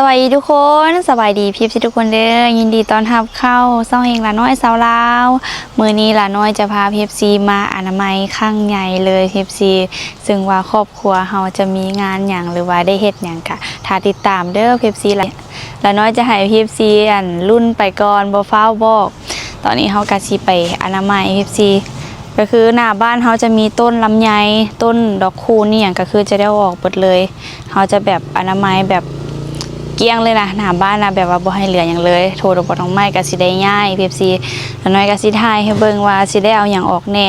สวัสดีทุกคนสวัสดีพี่พี่ทุกคนเด้อยินดีตอนรับเข้าซ่องเองละน้อยสาวลาวมือนี้ละน้อยจะพาพีฟซีมาอนามัยข้างใหญ่เลยพีฟซีซึ่งว่าครอบครัวเฮาจะมีงานอย่างหรือว่าได้เฮ็ดอย่างกะถ้าติดตามเด้อพีฟซีละละน้อยจะให้พีฟซีอันรุ่นไปก่อนบ่ฟ้าวบอก ตอนนี้เฮากะสิไปอนามัยพีฟซีก็คือหน้าบ้านเขาจะมีต้นลำไยต้นดอกคูนี่อย่างก็คือจะได้ออกหมดเลยเขาจะแบบอนามัยแบบ เกลี้ยงเลยนะหน้าบ้านนะแบบว่าบ่ให้เหลืออย่างเลย โทรดอกบอน้องไม้ก็สิได้ง่ายเพียบซีแล้วน้อยก็สิทายให้เบิ่งว่าสิได้เอาอย่างออกแน่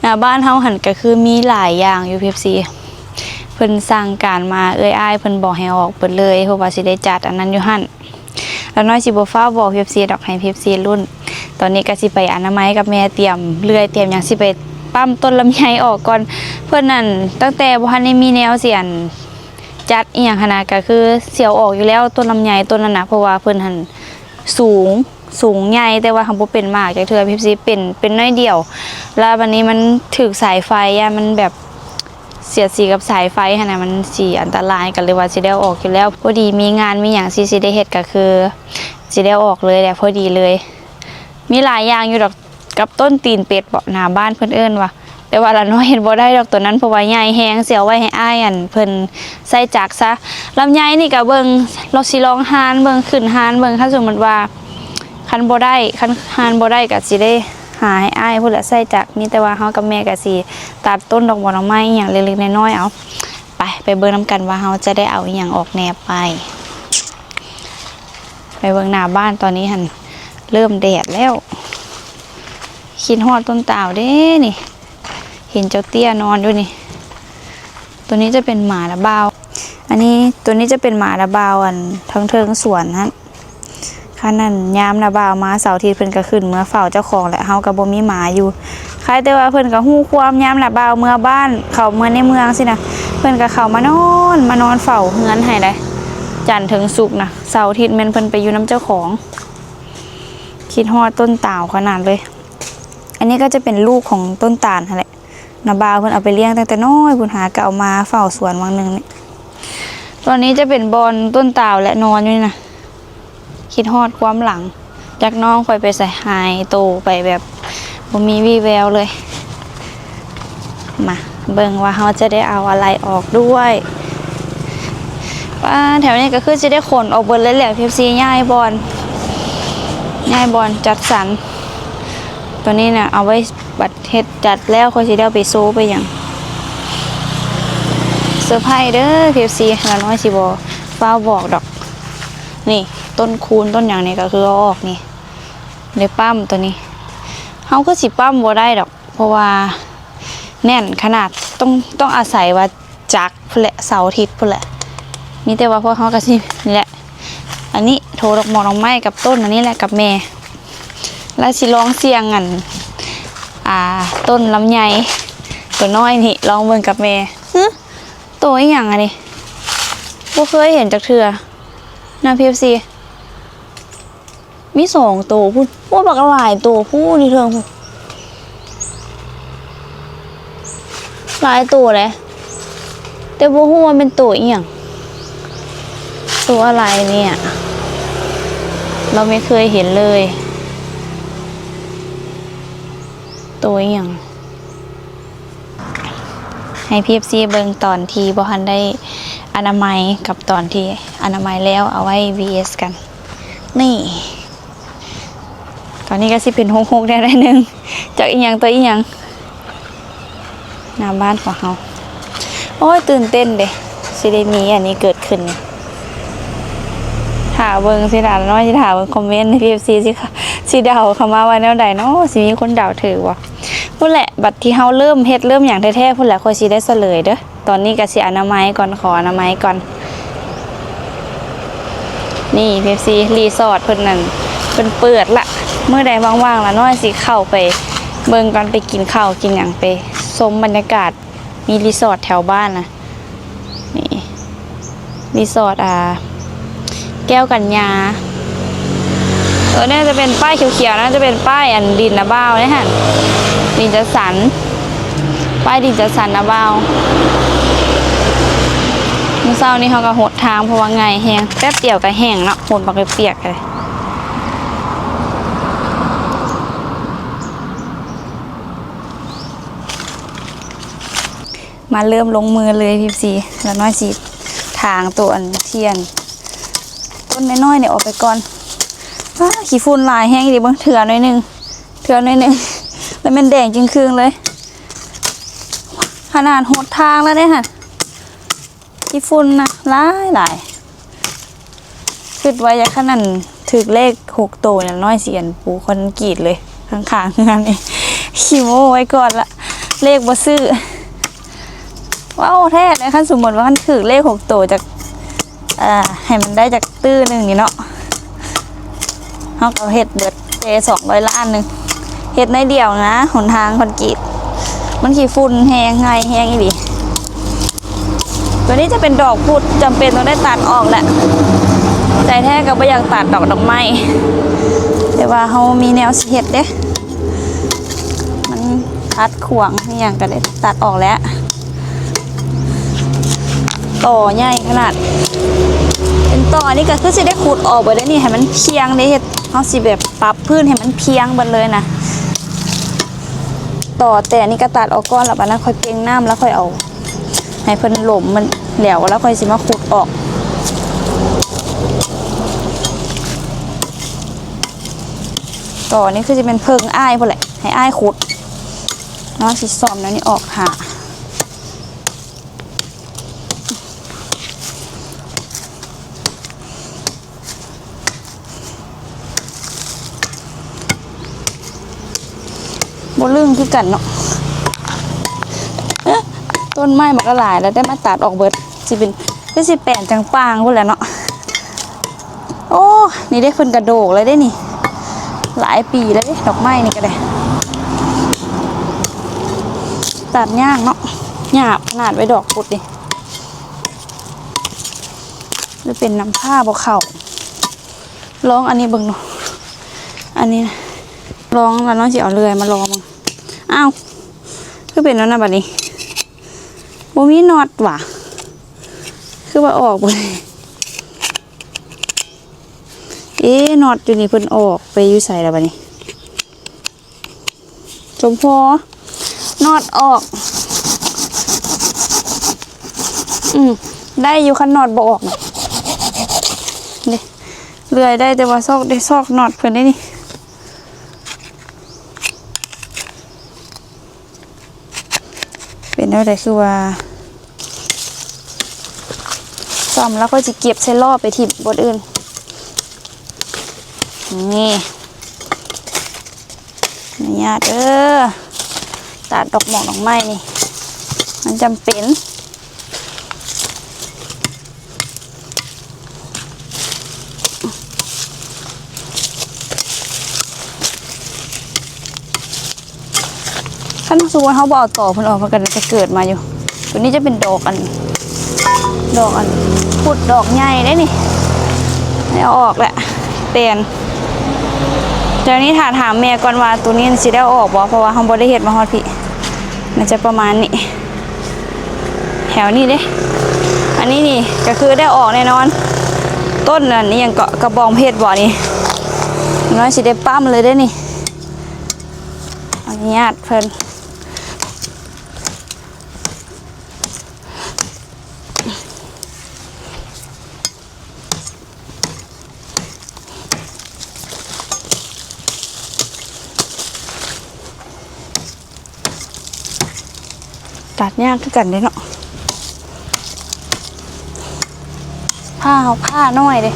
หน้าบ้านเฮาหันก็คือมีหลายอย่างอยู่เพียบซีเพิ่นสั่งการมาเอ้ยอ้ายเพิ่นบอกให้ออกเปิดเลยเพราะว่าสิได้จัดอันนั้นอยู่หั่นแล้วน้อยสิบ่ฟ้าบอกเพียบซีดอกให้เพียบซีรุ่น ตอนนี้ก็สิไปอนามัยกับแม่เตรียมเลื่อยเตรียมอย่างสิไปปั้มต้นลำไยออกก่อนเพื่อนนั่นตั้งแต่บ่ทันได้มีแนวเสียน จัดอีหยังขนาดก็คือเสียวออกอยู่แล้วต้นลำไยต้นนั้นนะเพราะว่าเพิ่นหันสูงสูงใหญ่แต่ว่าทำบ่เป็นมากจากเธอพิซีเป็นเป็นน้อยเดียว แล้ววันนี้มันถึกสายไฟอะมันแบบเสียดสีกับสายไฟขนาดมันสีอันตรายกันเลยว่าสิได้ออกอยู่แล้วพอดีมีงานมีอย่างสิสิได้เฮ็ดก็คือสิได้ออกเลยแหละพอดีเลย มีหลายอย่างอยู่ดอกกับต้นตีนเป็ดเบาะหน้าบ้านเพิ่อนเอิ้นว่า แต่ว่าละน้อยเห็นบ่ได้ดอกตัวนั้นเพราะว่าใหญ่แฮงเสียไว้ให้อ้ายอันเพิ่นใส่จักซะลำไยนี่ก็เบิ่งเราสิลองหานเบิ่งขึ้นหานเบิ่งคันสมมติว่าคันบ่ได้คันหานบ่ได้ก็สิได้หาให้อ้ายพุ่นละใส่จักมีแต่ว่าเฮากับแม่ก็สิตัดต้นดอกบัวดอกไม้อย่างเล็กๆน้อยๆเอาไปไปเบิ่งนํกันว่าเฮาจะได้เอาอหย่างออกแนวไป ไปเบิ่งหน้าบ้านตอนนี้หั่นเริ่มแดดแล้วคิดฮอดต้นตาวเด้นี่ ห็นเจ้าเตี้ยนอนด้วยนี่ ตัวนี้จะเป็นหมาระบาวอันนี้ตัวนี้จะเป็นหมาระบาวอันทั้งเทิงสวนฮะข้านั่นยามระบาวมาเสาร์อาทิตย์เพิ่นก็ขึ้นเมื่อเฝ้าเจ้าของแหละเฮาก็บ่มีหมาอยู่ใครแต่ว่าเพิ่นก็ฮู้ความยามระบาวเมื่อบ้าน เขาเมื่อในเมืองสินะเพิ่นก็เข้ามานอนมานอนเฝ้าเฮือนให้ได้จันทร์ถึงศุกนะเสาร์อาทิตย์แม่นเพิ่นไปอยู่น้ำเจ้าของ คิดฮอดต้นตาวขนาดเลย อันนี้ก็จะเป็นลูกของต้นตาลนั่นแหละ นาบาวเพิ่นเอาไปเลี้ยงตั้งแต่น้อยเพิ่นหาก็เอามาเฝ้าสวนวังหนึงนี่ตอนนี้จะเป็นบอนต้นตาวและนอนอยู่นี่นะคิดฮอดความหลังจากน้องคอยไปใส่หายโตไปแบบบ่มีวี่แววเลย มาเบิ่งว่าเขาจะได้เอาอะไรออกด้วยว่าแถวนี้ก็คือจะได้ขนออกเบิดเลยแหละพีซีง่ายบอลง่ายบอลจัดสรรตัวนี้เนี่ยเอาไว้ บัดเฮ็ดจัดแล้วค่อยสิได้ไปโซไปยังเซอร์ไพรส์เด้อ KFC ละน้อยสิบ่ฟ้าบอกดอก นี่ ต้นคูณต้นหยังนี่ก็คือเอาออกนี่ได้ปั้มตัวนี้เฮาก็สิปั้มบ่ได้ดอก เพราะว่าแน่นขนาดต้องต้องอาศัยว่าจักพุ่นแหละเสาร์อาทิตย์พุ่นแหละมีแต่ว่าพวกเฮาก็สินี่แหละ อันนี้โทรดอกหมอกดอกไม้กับต้นอันนี้แหละกับแม่แล้วสิลองเสียงอัน อ่า ต้นลำไยตัวน้อยนี่ลองเบิ่งกับแม่ฮึตัวอีหยังอะนี่บ่เคยเห็นจากเทื่อหน้า PFC มีสองตัวพูดว่าบักหลายตัวพูดนี่เทิงพูดหลายตัวเลยแต่บ่ฮู้ว่าเป็นตัวอีหยังตัวอะไรเนี่ย เราไม่เคยเห็นเลย ตัวอย่างให้พีเอฟซีเบิงตอนที่บอฮันได้อนามัยกับตอนที่อนามัยแล้วเอาไว้ VS กัน นี่ ตอนนี้ก็สิเป็นหกหกได้ได้หนึ่งจากอีหยังตัวอีหยังหน้าบ้านของเราโอ้ยตื่นเต้นเด้สิได้มีอันนี้เกิดขึ้น ถาเบิงสิถาน้อยสิถามเบิงคอมเมนต์ในพีเอฟซีสิค่ะสิเดาเข้ามาว่าแนวใดเนาะสิมีคนเดาถือว่าพูดแหละบัดที่เฮาเริ่มเฮ็ดเริ่มอย่างแท้ๆพูดแหละคอยสิได้เฉลยเด้อตอนนี้ก็สิอนามัยก่อนขออนามัยก่อน นี่พีเอฟซีรีสอร์ทเพิ่นนั่นเพิ่นเปิดละเมื่อใดว่างๆละน้อยสิเข้าไป เบิงก่อนไปกินข้าวกินหยังไปชมบรรยากาศมีรีสอร์ทแถวบ้านนะนี่รีสอร์ทอ่า แก้วกัญญาเออน่าจะเป็นป้ายเขียวๆน่าจะเป็นป้ายอันดินนะบ้าวเนี่ยฮะดินจะสันป้ายดินจะสันนะบ้าวมีเช้านี่เขาก็หดทางเพราะว่าไงแห้งแป๊บเดียวก็แห้งเนาะหดบักไปเปียกเลยมาเริ่มลงมือเลยพี่ซีแล้วน้อยสีทางตัวอันเทียน ต้นน้อยๆเนี่ยออกไปก่อนว้าขี้ฝุ่นลายแห้งดีบางเถื่อหน่อยหนึงเถื่อหน่อยหนึงแล้วมันแดงจริงคืงเลย ขนาดหดทางแล้วเนี่ยค่ะขี้ฝุ่นนะหลายหลายคิดไว้อยาขนาดถึกเลขหกตัวเนี่ยน้อยเสียนปูคนกรีดเลยข้างๆงานนี่ขี้โม้ไว้ก่อนละเลขบ่ซื้อว้าวแท้เลยคันสมมติว่ามันถือเลขหกตัวจาก อ่าให้มันได้จากตื้อหนึ่งนี่เนาะเขาเอาเห็ดเดือดเจสองร้อยล้านหนึ่งเห็ดในเดี่ยวนะหนทางคอนกรีตมันขี้ฝุ่นแห้งไงแห้งอีหลีตัวนี้จะเป็นดอกพุดจำเป็นต้องได้ตัดออกแหละใจแท้ก็ไม่อยากตัดดอกดอกไม้แต่ว่าเขามีแนวสิเห็ดเด้มันพัดขวางอย่างก็ได้ตัดออกแล้ว ต่อใหญ่ขนาด เป็นต่อนี่ก็คือสิได้ขูดออกไปได้นี่ให้มันเพียงได้เฮ็ดเฮาสิแบบปรับพื้นให้มันเพียงเบิดเลยนะต่อแต่นี่ก็ตัดออกก่อนแล้วนั้นค่อยเก่งน้ำแล้วค่อยเอาให้เพิ่นหล่มมันแหลวแล้วค่อยสิมาขูดออกต่อนี่คือจะเป็นเพิงอ้ายพุ่นแหละให้อ้ายขุดเนาะสิซ่อมแล้วนี่ออกหา งคือกันเนาะต้นไม้มันก็หลายแล้วได้มาตัดออกเบิดสิเป็นก็สิแปลนจังปางพุ่นแหละเนาะโอ้นี่ได้เพิ่นกระโดกเลยได้นี่ หลายปีแล้วเด้ดอกไม้นี่ก็ได้ตัดยากเนาะหยาบขนาดไว้ดอกปุดดิจะเป็นน้ำผ้าบ่เข่าลองอันนี้เบิ่งเนาะอันนี้นะลองแล้วน้องสิเอาเลื่อยมาลองมึง อ้าวคือเป็นแล้วนะบัดนี้บ่มีน็อตว่ะ คือว่าออกบ่เลยเอ๊น็อตอยู่นี่เพิ่นออกไปอยู่ใส่แล้วบัดนี้สมพอน็อตออก อืมได้อยู่คันนอตบ่ออกนะนี่เลื่อยได้แต่ว่าซอกได้ซอกน็อตเพิ่นได้นี่ เป็ นอะไรคือว่าซ่อมแล้วก็จะเก็บใช้ล่อไปถิ่บนอื่น นี่นี่ญาติเออตัดดอกหมอกดอกไม้นี่ มันจำเป็น ถ้าสมมติเขาบอกต่อเพิ่นออกมากันจะเกิดมาอยู่ ตัวนี้จะเป็นดอกอัน ดอกอันพุดดอกใหญ่ได้นี่ไม่เอาออกแหละเปลี่ยนเดี๋ยวนี้ถามถามแม่ก่อนว่าตัวนี้สิได้ออกบ่เพราะว่าเขาบ่ได้เห็ดมาฮอดพี่มันจะประมาณนี้ แถวนี้เด้อันนี้นี่ก็คือได้ออกแน่นอน ต้นอันนี้ยังเกาะกระบองเพชรบ่นี่น้อยสิได้ปั้มเลยได้นี่อนุญาตเพิ่น ตัดยากคือกันเด้เนาะผ้าเอาผ้าน้อยเด้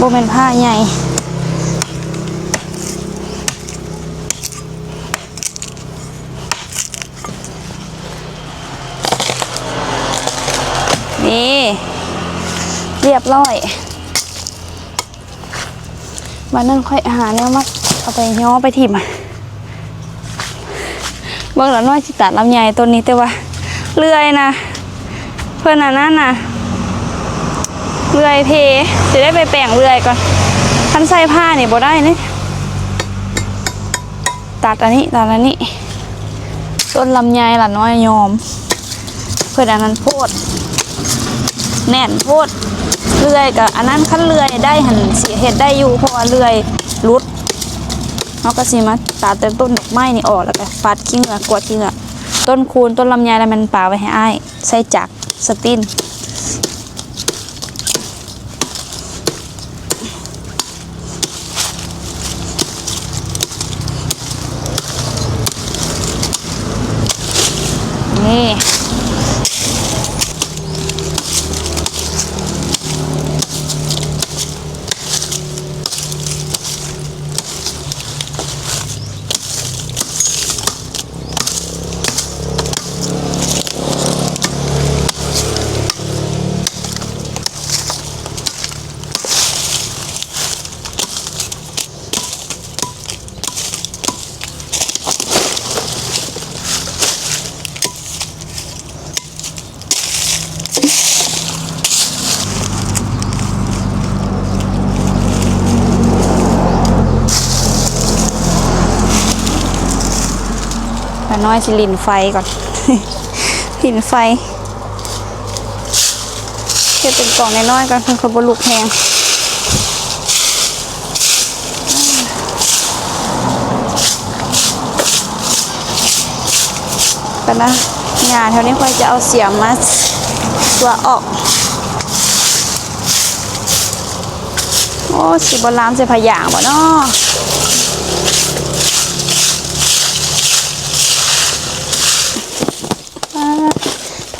บ่เป็นผ้าใหญ่นี่เรียบร้อยวันนั้นค่อยหาแนวมาเอาไปย้อไปถิ่มอะ เบิ่งแล้วน้อยสิตัดลำไยต้นนี้แต่ว่าเลื่อยนะ เพื่อนอันนั้นน่ะเลื่อยเพจะได้ไปแปลงเลื่อยก่อนทันใส่ผ้านี่บ่ได้นี่ตัดอันนี้ตัดอันนี้ต้นลำไยล่ะน้อยยอม เพื่อนอันนั้นโพดแน่นโพดเลื่อยกับอันนั้นขั้นเลื่อยได้หันเสียเห็ดได้อยู่เพราะว่าเลื่อยรุด เขาก็สิมาตัดแต่ต้นดอกไม้นี่ออกแล้วก็ปัดขี้เหงื่อกวดขี้เหงื่อต้นคูณต้นลำไยแล้วมันป่าไว้ให้อ้ายใส่จักสตินนี่ น้อยสิลินไฟก่อนลินไฟเก็บเป็นกล่องน้อยๆก่อนเพื่อเขบลุกแพงกันนะงานแถวนี้ค่อยจะเอาเสียมมาตัวออก โอ้สิบลามใส่พยางบ่เนาะ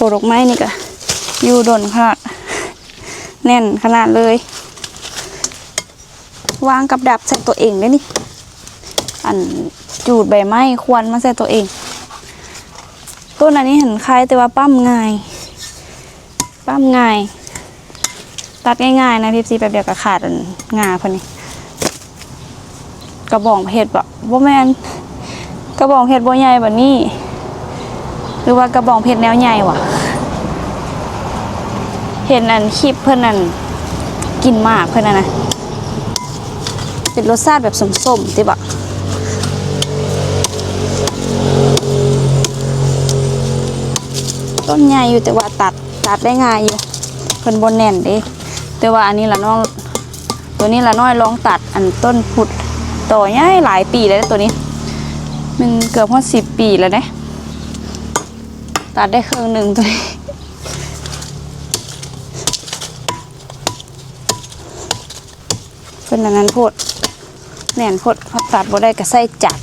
โถดอกไม้นี่ก็อยู่ดนขนาด แน่นขนาดเลย วางกับดักใส่ตัวเองได้นี่ อันจูดใบไม้ควรมาใส่ตัวเอง ต้นอันนี้เห็นคล้ายแต่ว่าปั้มง่าย ปั้มง่าย ตัดง่ายๆนะพี่ซีแบบเดียวกับขาดอันงาพอนี่กระบองเพชรบ่บ่แมนกระบองเพชรบ่ใหญ่แบบนี้ รือว่ากระบองเพชรแนวใหญ่วะเห็นอันคลิปเพื่อนนั่นกินมากเพื่อนน่ะนะเป็นรสชาติแบบส้มๆติบะต้นใหญ่อยู่แต่ว่าตัดตัดได้ง่ายอยู่เพิ่นบนแน่นเด้แต่ว่าอันนี้ละน้องตัวนี้ละน้อยลองตัดอันต้นพุดต่อใหญ่หลายปีแล้วตัวนี้ มันเกือบพอสิบปีแล้วเด้ ตัดได้ครึ่งหนึ่งตัวนี้เป็นอย่างนั้นโพดแน่นโพดเขาตัดบ่ได้ก็ใส่จัด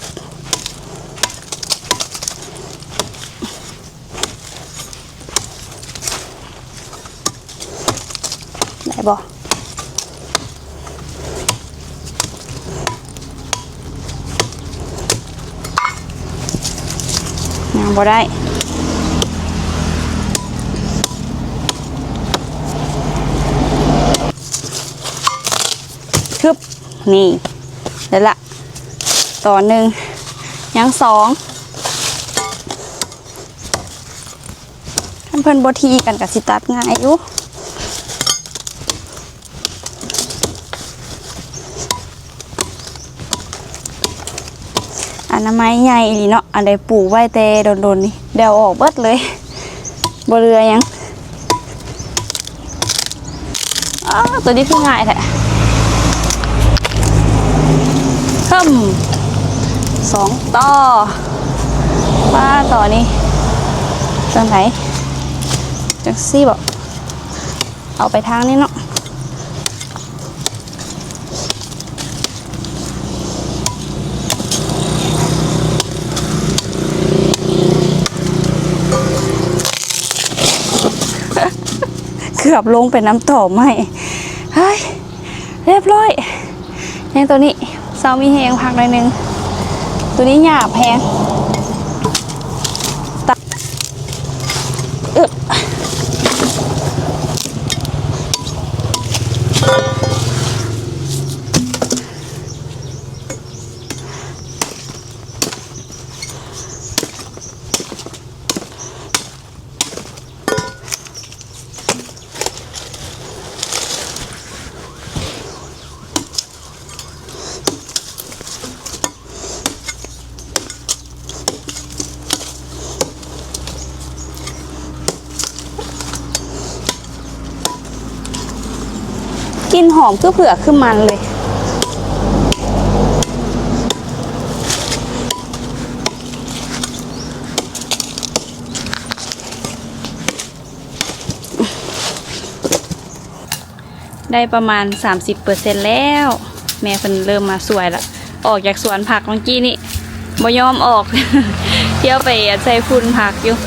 ได้บ่ยังบ่ได้ึบนี่เดี๋ยวละ ต่อหนึ่งยังสองท่านเพิ่นบทีกันกับสิตัดง่ายอยู่อันน้ำไม้ใหญ่อีหลีเนาะอันใดปลูกไว้แต่โดนๆนี่เดี๋ยวออกเบิดเลยบ่เรือยังอ้าวตัวนี้คือง่ายแท้เพิ่มสองต่อป้าต่อนี่จังไหนจังซี่บอกเอาไปทางนี้เนาะเกือบลงเป็นน้ำต่อไหมเฮ้ย เรียบร้อยยังตัวนี้ เซามีแหงพักหน่อยนึงตัวนี้หยาบแพง กลินหอมคือเผือกคือมันเลย ได้ประมาณ 30%แล้ว แม่เพิ่นเริ่มมาสวยละออกจากสวนผักเมื่อกี้นี่บ่ยอมออก เที่ยวไปใส่ฝุ่นผักอยู่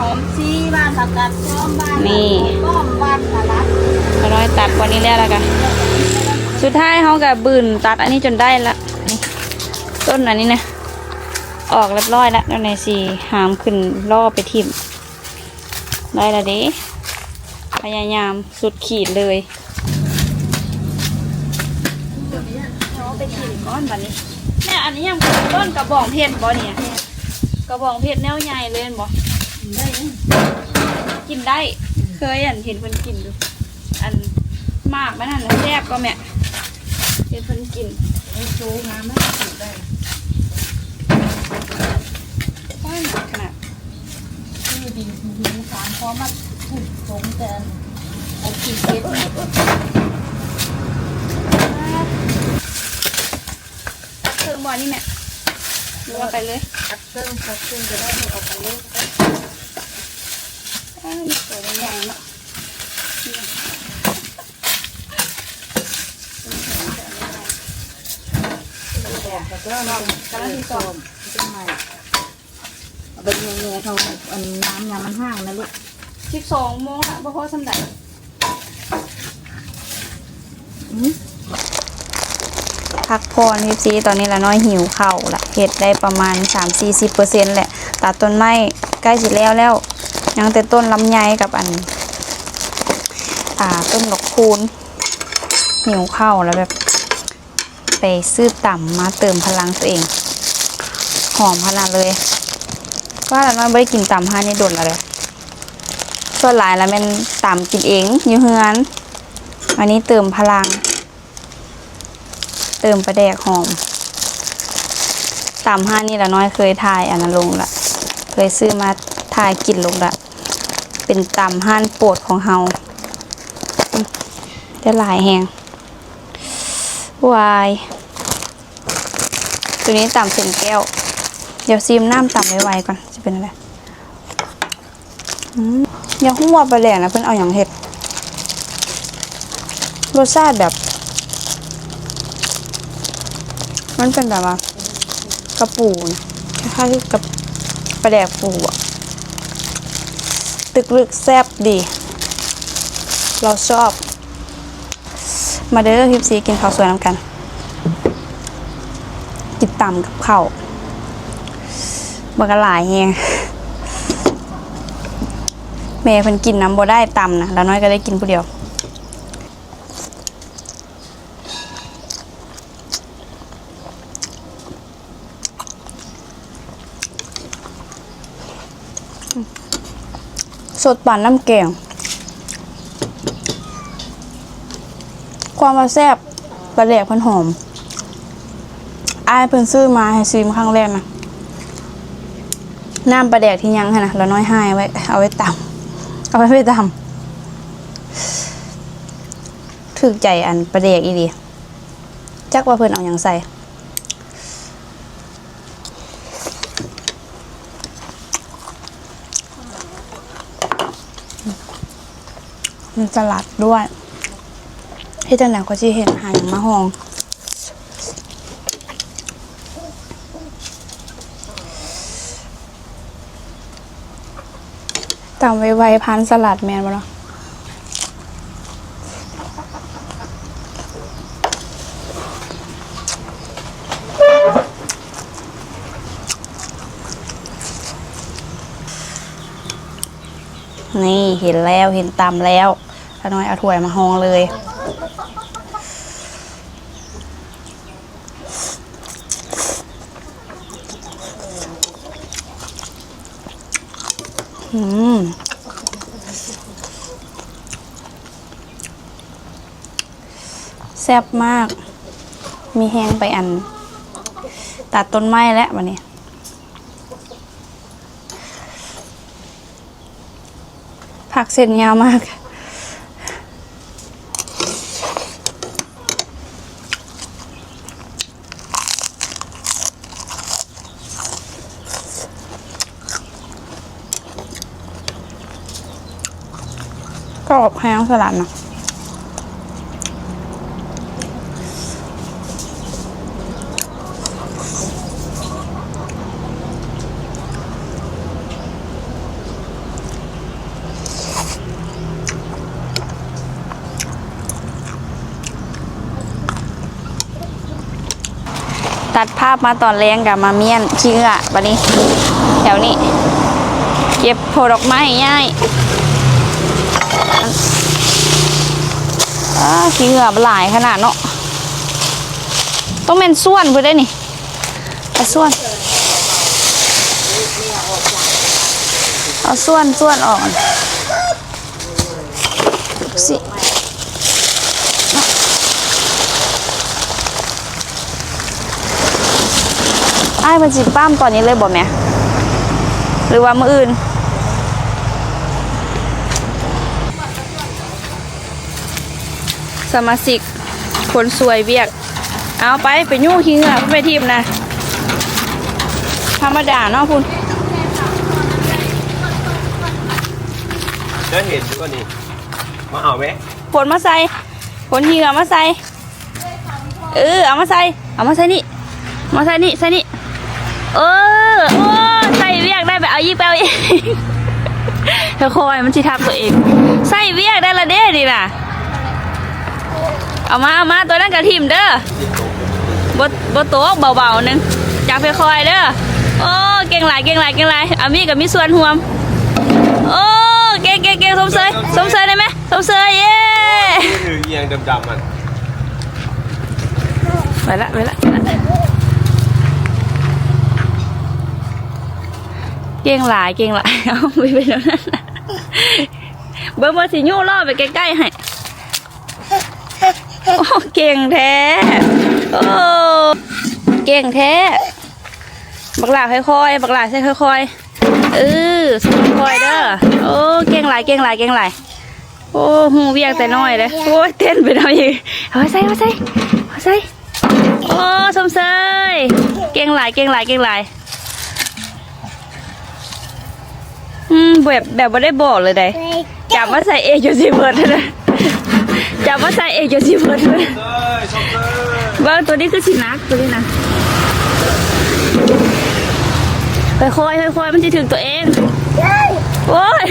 หอมซีบ้านผักกาดซ้อมบ้านนี่ ก้อมบ้านตลาดก็ร้อยตัดวันนี้แล้วละกันสุดท้ายเขากับบืนตัดอันนี้จนได้ละนี่ต้นอันนี้นะออกเรียบร้อยแล้วแล้วในสีหามขึ้นล่อไปทิ่มได้ละเด้พยายามสุดขีดเลยเอาไปทิ่มก้อนบันนี้แม่อันนี้ยังเป็นต้นกระบองเพชรบ่เนี่ยกระบองเพชรแนวใหญ่เลยเห็นบ่ ได้กินได้ เคยอันเห็นเพิ่นกินดู อันมากมันนั่นแซ่บก็แม่เห็นเพิ่นกินไอ้โจงามมากถูกได้ค่อยหนักขนาดคือดินหินสามพร้อมมาถูกสงแต่เอากินเก็บตักเครื่องบอนี่แม่ลงไปเลยตักเครื่องตักเครื่องจะได้เอาไปเล่น อ้าวนี่สวยใหญ่เนาะแล้วก็เรากำลังที่สองเป็นใหม่เอาไปเงี้ยๆเขาอันน้ำยามันห้างนะลูกสิบสองโมงละบ่พอสำดับอืมพักพรพี่ซีตอนนี้ละน้อยหิวข้าวละเห็ดได้ประมาณ 3-40%แหละ ตัดต้นไม้ใกล้สิแล้วแล้ว ยังแต่ต้นลำไยกับอัน อ่า ต้นดอกคูณหิวเข้าแล้วแบบ ไปซื้อต่ำมาเติมพลังตัวเอง หอมขนาดเลยว่าแล้วน้อยไม่ได้กินต่ำห้านี่โดนแล้วเลยส่วนหลายแล้วมันต่ำกินเองอยู่เฮือนวันนี้เติมพลัง เติมประแดกหอมต่ำห้านี่ละน้อยเคยทายอันนั้นลงละเคยซื้อมาายกินลงละเป็นตำห้านโปรดของเฮาได้หลายแหงวายตัวนี้ตำเส้นแก้ว เดี๋ยวซีมน้ำตำไวๆก่อนจะเป็นอะไรอืมยังหัวไปแหล่นะเพื่อนเอาอย่างเห็ดรสชาติแบบ มันเป็นแบบว่ากระปูคล้ายๆกับปลาแดกปูอะึกลึกแซบดี เราชอบ มาเด้อพิมซีกินข้าวสวยน้ำกัน กินตำกับข้าวบักหลายเฮงแม่เพิ่นกินน้ำบ่ได้ตำนะแล้วน้อยก็ได้กินผู้เดียว สดปั่นน้ำแกง ความว่าแซ่บปลาแหลกพิ่นหอมอายเพิ่นซื้อมาให้ซีมครั้งแรกนะน้ำปลาแดกที่ยังค่ะนะแล้วน้อยให้ไว้ เอาไว้ตำเอาไว้ไปตำถึกใจอันปลาแดกอีดีจักว่าเพิ่นเอาอย่างใส่ มีสลัดด้วยที่จังหนก็จะเห็นหาย่างมะฮองตามไวๆพันสลัดแมนบ่เนาะนี่เห็นแล้วเห็นตำแล้ว ถ้าน้อยเอาถ้วยมาหองเลยอืมแซ่บมาก มีแห้งไปอัน ตัดต้นไม้แล้ววันนี้ผักเส้นยาวมาก อบให้น้อง สลัดนะตัดภาพมาตอนแรงกับมาเมียนขี้เหงือบันนี้ แถวนี้ เก็บโผล่ดอกไม้ง่าย ขี้เหงือบหลายขนาดเนาะ ต้องเป็นส่วนเพื่อได้นี่เอาส่วน เอาส่วนส่วนออกก่อนสิไอ้มันจิป้ามตอนนี้เลยบ่แม่หรือว่ามืออื่น สมาชิกคนสวยเวียก เอาไปไปยู่ขี้เหงือกไปทีมนะธรรมดาเนาะคุณได้เห็นด้วยนี่มาเอาไหมผลมาใส่ผลเหงื่อมาใส่เออเอามาใส่เอามาใส่นี่มาใส่นี่ใส่นี่เออโอ้ใส่เวียกได้ไปเอายิกไปเอาอีกเธอคอยมันชิทำตัวเองใส่เวียกได้ละเด้ดิน่ะ เอามาเอามาตัวนั้นกับทีมเด้อบดบดโต๊ะเบาๆหนึงจับไปคอยเด้อโอ้เก่งหลายเก่งหลายเก่งหลายอามีกับมีส่วนห่วมโอ้เก่งเก่งเก่งสมเสยสมเสยได้ไหมสมเสยเย้นี่คือเอียงดำๆมันไปละไปละไปละเก่งหลายเก่งหลายเอาไปไปแล้วนั่นน่ะเบอร์เบอร์สิยูล่อไปใกล้ๆให้ โอ้เก่งแท้โอ้เก่งแท้บักหลาค่อยๆบักหลาใส่ค่อยๆเออค่อยๆเด้อโอ้เก่งหลายเก่งหลายเก่งหลายโอ้หูเวียงแต่น้อยเลยโอ้ยเต้นไปเอาอีกเอาใส่เอาใส่เอาใส่โอ้สมเสยเก่งหลายเก่งหลายเก่งหลายอืมแบบแบบไม่ได้บอกเลยได้จับมาใส่เองจนสิเบิร์ดเลย จับมาใส่เองจนสิเบิร์ดเลยเอ้ยชอบเลยว่าตัวนี้คือสินักตัวนี้นะค่อยๆค่อยๆมันจะถึงตัวเอง โอ้ย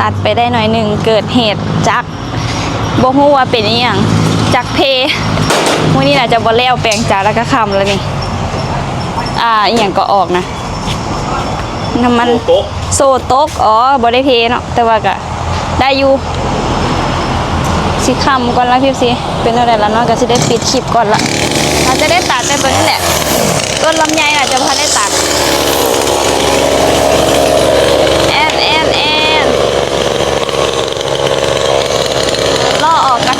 ตัด ไปได้หน่อยหนึ่งเกิดเหตุจักบ่ฮู้ว่าเป็นอีหยังจักเพมื้อนี้น่าจะบ่แล้วแปลงจาแล้วก็คำแล้วนี่อ่าอีหยังก็ออกนะน้ำมันโต๊ะโซตกอ๋อบ่ได้เพเนาะแต่ว่าก็ได้อยู่สิคำก่อนละพี่สิเป็นอะไรละเนาะก็สิได้ปิดคลิปก่อนละอาจจะได้ตัดไปเบิ่งนี่แหละต้นลำไยอาจจะพอได้ตัด แอนแอนแอน ล่อออกกัน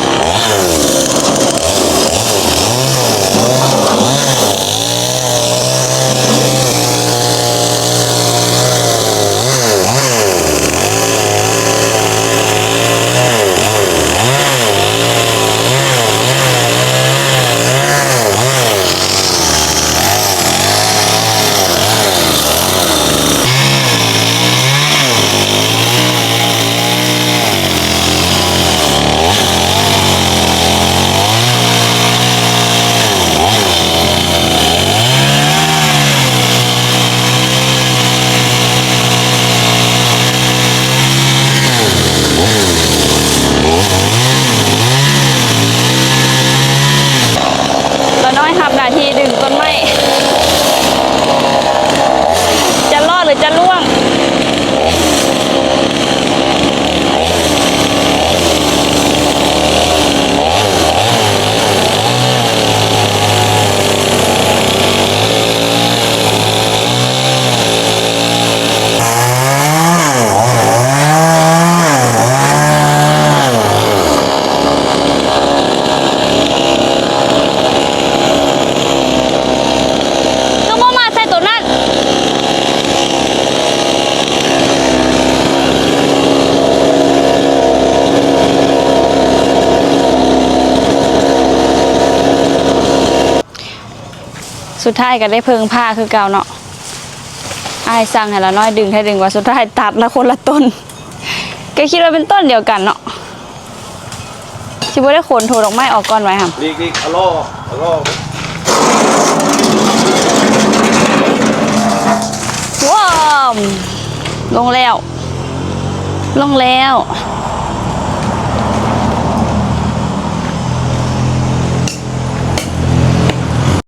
สุดท้ายก็ได้เพิงผ้าคือเก่าเนาะอายสั่งให้ละน้อยดึงให้ดึงว่าสุดท้ายตัดละคนละต้นก็คิดว่าเป็นต้นเดียวกันเนาะชิบ่ได้ขนโถดอกไม้ออกก่อนไว้ค่ะลีกลีกอะโลอะโลว้าวลงแล้ว ลงแล้วเ